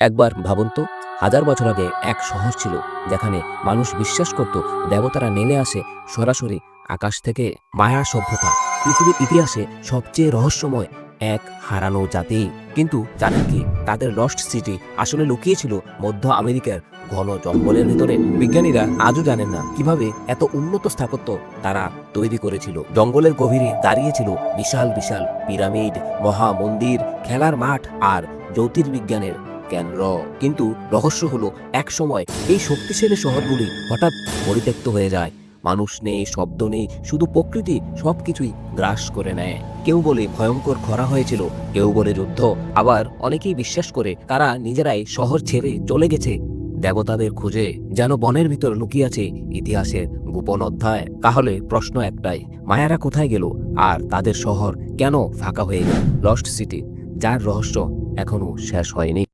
একবার ভাবুন তো, হাজার বছর আগে এক শহর ছিল যেখানে মানুষ বিশ্বাস করত দেবতারা নেমে আসে সরাসরি আকাশ থেকে মায়া সভ্যতা। পৃথিবীর ইতিহাসে সবচেয়ে রহস্যময় এক হারানো জাতি। কিন্তু জানেন কি, তাদের লস্ট সিটি আসলে লুকিয়েছিল মধ্য আমেরিকার ঘন জঙ্গলের ভিতরে। বিজ্ঞানীরা আজও জানেন না কীভাবে এত উন্নত স্থাপত্য তারা তৈরি করেছিল। জঙ্গলের গভীরে দাঁড়িয়েছিল বিশাল বিশাল পিরামিড, মহামন্দির, খেলার মাঠ আর জ্যোতির্বিজ্ঞানের কেন্দ্র কিন্তু রহস্য হলো, এক সময় এই শক্তিশালী শহরগুলি হঠাৎ পরিত্যক্ত হয়ে যায়। মানুষ নেই, শব্দ নেই, শুধু প্রকৃতি সবকিছুই গ্রাস করে নেয়। কেউ বলে ভয়ঙ্কর খরা হয়েছিল, কেউ বলে যুদ্ধ। আবার অনেকেই বিশ্বাস করে তারা নিজেরাই শহর ছেড়ে চলে গেছে। দেবতাদের খুঁজে যেন বনের ভিতর লুকিয়ে ইতিহাসের গোপন অধ্যায়। তাহলে প্রশ্ন একটাই, মায়ারা কোথায় গেল? আর তাদের শহর কেন ফাঁকা হয়ে গেল? লস্ট সিটি যার রহস্য এখনও শেষ হয়নি।